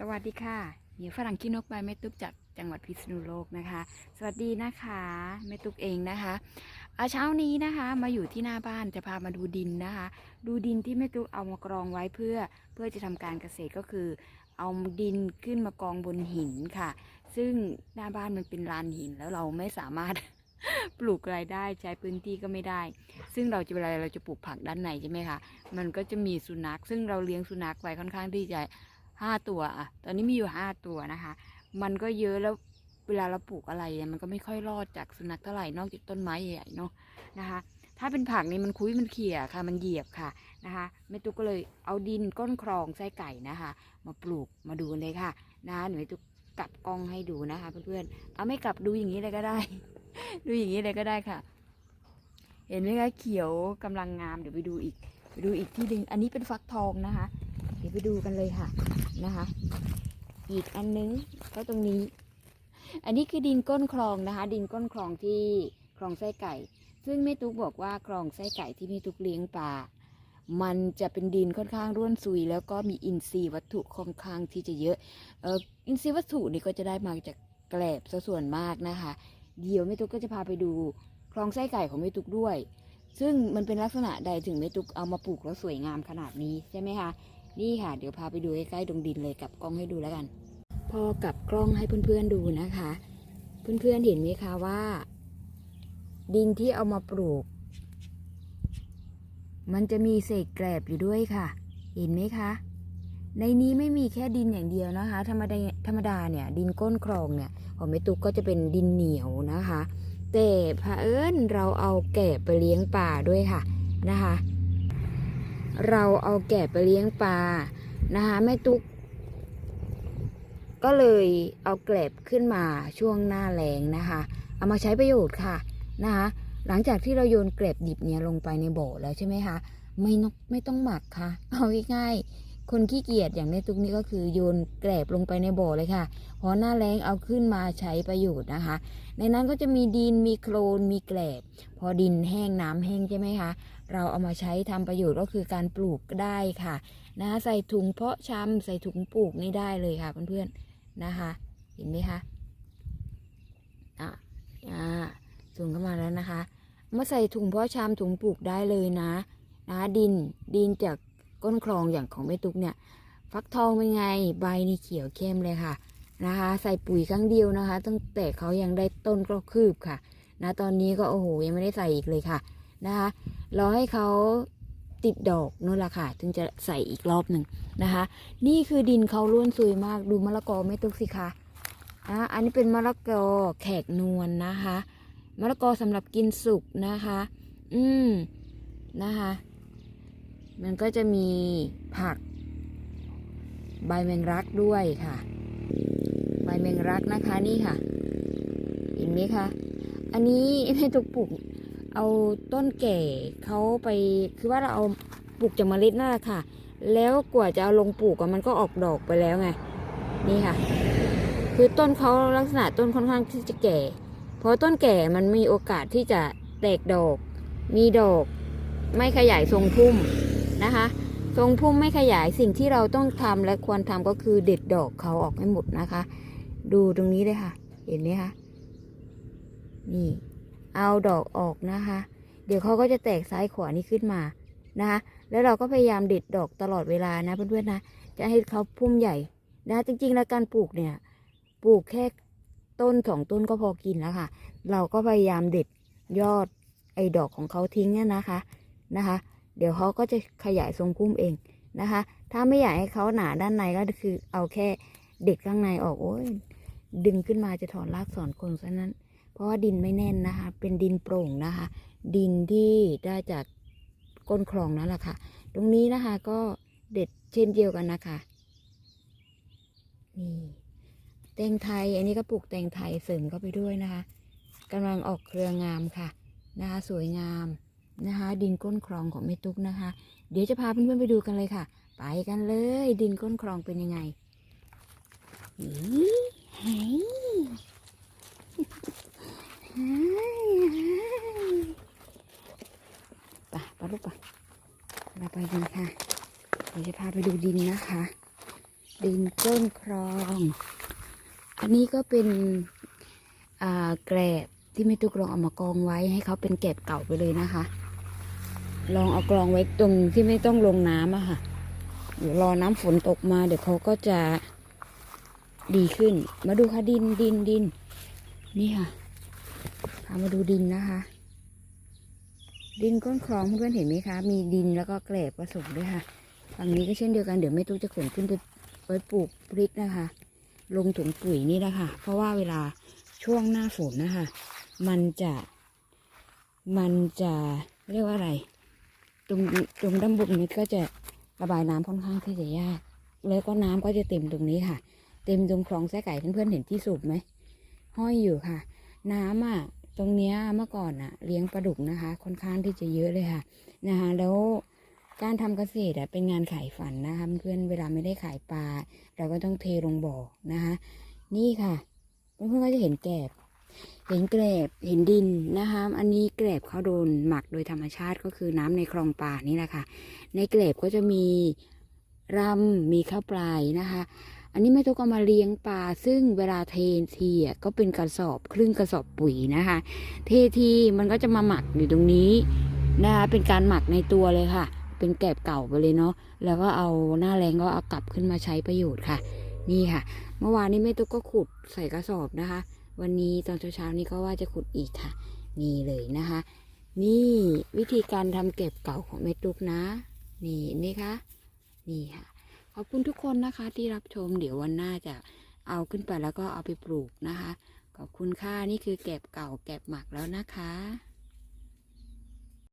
สวัสดีค่ะเหนียวฝรั่งขี้นกใบแม่ตุ๊กจากจังหวัดพิษณุโลกนะคะ สวัสดีนะคะแม่ตุ๊กเองนะคะเช้านี้นะคะมาอยู่ที่หน้าบ้านจะพามาดูดินนะคะ ดูดินที่แม่ตุ๊กเอามากรองไว้เพื่อเพื่อจะทำการเกษตรก็คือ เอาดินขึ้นมากองบนหินค่ะ ซึ่งหน้าบ้านมันเป็นลานหินแล้วเราไม่สามารถปลูกอะไรได้ใช้พื้นที่ก็ไม่ได้ ซึ่งเราจะเวลาเราจะปลูกผักด้านในใช่ไหมคะมันก็จะมีสุนัข ซึ่งเราเลี้ยงสุนัขไว้ค่อนข้างที่จะ ห้าตัวอะตอนนี้มีอยู่ห้าตัวนะคะ มันก็เยอะแล้วเวลาเราปลูกอะไรเนี่ยมันก็ไม่ค่อยรอดจากสุนัขเท่าไหร่นอกจากต้นไม้ใหญ่ๆเนาะนะคะ ถ้าเป็นผักนี่มันคุยมันเขี่ยค่ะ มันเหยียบค่ะนะคะแม่ตุ๊กก็เลยเอาดินก้นคลองไส้ไก่นะคะ มาปลูกมาดูเลยค่ะนะคะหนูแม่ตุ๊กกลับกล้องให้ดูนะคะเพื่อนๆเอาไม่กลับดูอย่างนี้เลยก็ได้ ดูอย่างนี้เลยก็ได้ค่ะ เห็นไหมคะเขียวกำลังงามเดี๋ยวไปดูอีกไปดูอีกที่หนึ่งอันนี้เป็นฟักทองนะคะ เดี๋ยวไปดูกันเลยค่ะ นะคะ อีกอันนึงก็ตรงนี้ อันนี้คือดินก้นคลองนะคะ ดินก้นคลองที่คลองไส้ไก่ ซึ่งแม่ตุ๊กบอกว่าคลองไส้ไก่ที่แม่ตุ๊กเลี้ยงปลามันจะเป็นดินค่อนข้างร่วนซุย แล้วก็มีอินทรีย์วัตถุค่อนข้างที่จะเยอะเอออินทรีย์วัตถุนี่ก็จะได้มาจากแกลบซะส่วนมากนะคะ เดี๋ยวแม่ตุ๊กก็จะพาไปดูคลองไส้ไก่ของแม่ตุ๊กด้วย ซึ่งมันเป็นลักษณะใดถึงแม่ตุ๊กเอามาปลูกแล้วสวยงามขนาดนี้ใช่ไหมคะ นี่ค่ะ เดี๋ยวพาไปดูใกล้ๆดงดินเลยกับกล้องให้ดูแล้วกัน พอกับกล้องให้เพื่อนๆดูนะคะ เพื่อนๆเห็นไหมคะว่า ดินที่เอามาปลูก มันจะมีเศษแกลบอยู่ด้วยค่ะ เห็นไหมคะ ในนี้ไม่มีแค่ดินอย่างเดียวนะคะ ธรรมดาธรรมดาเนี่ย ดินก้นคลองเนี่ยของแม่ตุ๊กก็จะเป็นดินเหนียวนะคะ แต่เผอิญเราเอาแกะไปเลี้ยงปลาด้วยค่ะนะคะ เราเอาแกะไปเลี้ยงปลานะคะแม่ตุ๊กก็เลยเอาแกลบขึ้นมาช่วงหน้าแรงนะคะ เอามาใช้ประโยชน์ค่ะนะคะหลังจากที่เราโยนแกลบดิบเนี่ยลงไปในบ่อแล้วใช่ไหมคะไม่นไม่ต้องหมักค่ะ เอาง่าย คนขี้เกียจอย่างในตุกนี่ก็คือโยนแกลบลงไปในบ่อเลยค่ะ พอหน้าแรงเอาขึ้นมาใช้ประโยชน์นะคะ ในนั้นก็จะมีดินมีโคลนมีแกลบ พอดินแห้งน้ำแห้งใช่ไหมคะ เราเอามาใช้ทำประโยชน์ก็คือการปลูกได้ค่ะนะใส่ถุงเพาะชำใส่ถุงปลูกนี่ได้เลยค่ะเพื่อนๆนะคะ เห็นไหมคะอะอ่าสูงเข้ามาแล้วนะคะมาใส่ถุงเพาะชำถุงปลูกได้เลยนะนะดินดินจาก ก้นคลองอย่างของแม่ตุ๊กเนี่ย ฟักทองเป็นไงใบนี่เขียวเข้มเลยค่ะนะคะ ใส่ปุ๋ยครั้งเดียวนะคะ ตั้งแต่เขายังได้ต้นก็คืบค่ะนะตอนนี้ก็โอ้โหยังไม่ได้ใส่อีกเลยค่ะนะคะรอให้เขาติดดอกนู่นแหละค่ะถึงจะใส่อีกรอบหนึ่งนะคะ นี่คือดินเขาล้วนสวยมากดูมะละกอไม่ตุกสิคะอะอันนี้เป็นมะละกอแขกนวลนนะคะมะละกอสำหรับกินสุกนะคะ อืมนะคะ มันก็จะมีผัก ใบแมงรักด้วยค่ะ ใบแมงรักนะคะนี่ค่ะ เห็นไหมคะ อันนี้ในตุกปลูกเอาต้นแก่เขาไปคือว่าเราเอาปลูกจากเมล็ดนั่นแหละค่ะ แล้วกว่าจะเอาลงปลูกมันก็ออกดอกไปแล้วไงนี่ค่ะ คือต้นเขาลักษณะต้นค่อนข้างที่จะแก่ เพราะต้นแก่มันมีโอกาสที่จะแตกดอก มีดอก ไม่ขยายทรงพุ่ม นะคะทรงพุ่มไม่ขยายสิ่งที่เราต้องทำและควรทำก็คือเด็ดดอกเขาออกให้หมดนะคะ ดูตรงนี้เลยค่ะ เห็นไหมคะนี่เอาดอกออกนะคะ เดี๋ยวเขาก็จะแตกซ้ายขวานี่ขึ้นมานะคะแล้วเราก็พยายามเด็ดดอกตลอดเวลานะเพื่อนๆนะจะให้เขาพุ่มใหญ่นะจริงๆแล้วการปลูกเนี่ยปลูกแค่ต้นสองต้นก็พอกินแล้วค่ะ เราก็พยายามเด็ดยอดไอ้ดอกของเขาทิ้งเนี่ยนะคะนะคะ เดี๋ยวเขาก็จะขยายทรงพุ่มเองนะคะ ถ้าไม่อยากให้เขาหนาด้านในก็คือเอาแค่เด็ดข้างในออกโอ้ยดึงขึ้นมาจะถอนรากถอนโคนซะนั้น เพราะว่าดินไม่แน่นนะคะ เป็นดินโปร่งนะคะ ดินที่ได้จากก้นคลองนั่นแหละค่ะ ตรงนี้นะคะก็เด็ดเช่นเดียวกันนะคะนี่แตงไทย อันนี้ก็ปลูกแตงไทยเสริมเข้าไปด้วยนะคะกำลังออกเครืองามค่ะนะคะสวยงาม นะคะ ดินก้นคลองของแม่ตุ๊กนะคะ เดี๋ยวจะพาเพื่อนๆไปดูกันเลยค่ะ ไปกันเลย ดินก้นคลองเป็นยังไงอีไปไปลูกไปเราไปกันค่ะ เดี๋ยวจะพาไปดูดินนะคะ ดินก้นคลอง อันนี้ก็เป็นแกลบที่แม่ตุ๊กลองเอามากองไว้ให้เขาเป็นแกลบเก่าไปเลยนะคะ ลองเอากรองไว้ตรงที่ไม่ต้องลงน้ำอะค่ะ เดี๋ยวรอน้ำฝนตกมา เดี๋ยวเขาก็จะดีขึ้น มาดูค่ะดินดินดิน นี่ค่ะพามาดูดินนะคะ ดินก้นคลองเพื่อนเห็นไหมคะ มีดินแล้วก็แกลบผสมด้วยค่ะ ฝั่งนี้ก็เช่นเดียวกันเดี๋ยวแม่ตุ๊กจะขนขึ้นไปไว้ปลูกพริกนะคะ ลงถุงปุ๋ยนี่แหละค่ะ เพราะว่าเวลาช่วงหน้าฝนนะคะ มันจะ มันจะเรียกว่าอะไร ตรงตรงด้านบนนี้ก็จะระบายน้ำค่อนข้างที่จะยาก แล้วก็น้ำก็จะเต็มตรงนี้ค่ะ เต็มตรงคลองแส้ไก่เพื่อนๆเห็นที่สูบไหมห้อยอยู่ค่ะ น้ำอะตรงเนี้ยเมื่อก่อนอะ เลี้ยงปลาดุกนะคะ ค่อนข้างที่จะเยอะเลยค่ะนะคะแล้วการทำเกษตรอะเป็นงานขายฝันนะคะเพื่อนเวลาไม่ได้ขายปลาเราก็ต้องเทลงบ่อนะคะ นี่ค่ะเพื่อนๆก็จะเห็นแกบ เห็นแกลบเห็นดินนะคะ อันนี้แกลบเขาโดนหมักโดยธรรมชาติก็คือน้ำในคลองป่านี่แหละค่ะ ในแกลบก็จะมีรำมีข้าวปลายนะคะ อันนี้ไม่ต้องเอามาเลี้ยงปลาซึ่งเวลาเทที่ก็เป็นกระสอบครึ่งกระสอบปุ๋ยนะคะ เททีมันก็จะมาหมักอยู่ตรงนี้นะคะเป็นการหมักในตัวเลยค่ะ เป็นแกลบเก่าไปเลยเนาะแล้วก็เอาหน้าแรงก็เอากลับขึ้นมาใช้ประโยชน์ค่ะ นี่ค่ะ เมื่อวานนี้แม่ตุ๊กก็ขุดใส่กระสอบนะคะ วันนี้ตอนเช้าๆนี้ก็ว่าจะขุดอีกค่ะ นี่เลยนะคะ นี่วิธีการทำเก็บเก่าของเม็ดลูกนะ นี่นี่คะนี่ค่ะ ขอบคุณทุกคนนะคะ ที่รับชมเดี๋ยววันหน้าจะเอาขึ้นไปแล้วก็เอาไปปลูกนะคะ ขอบคุณค่ะนี่คือเก็บเก่าเก็บหมักแล้วนะคะ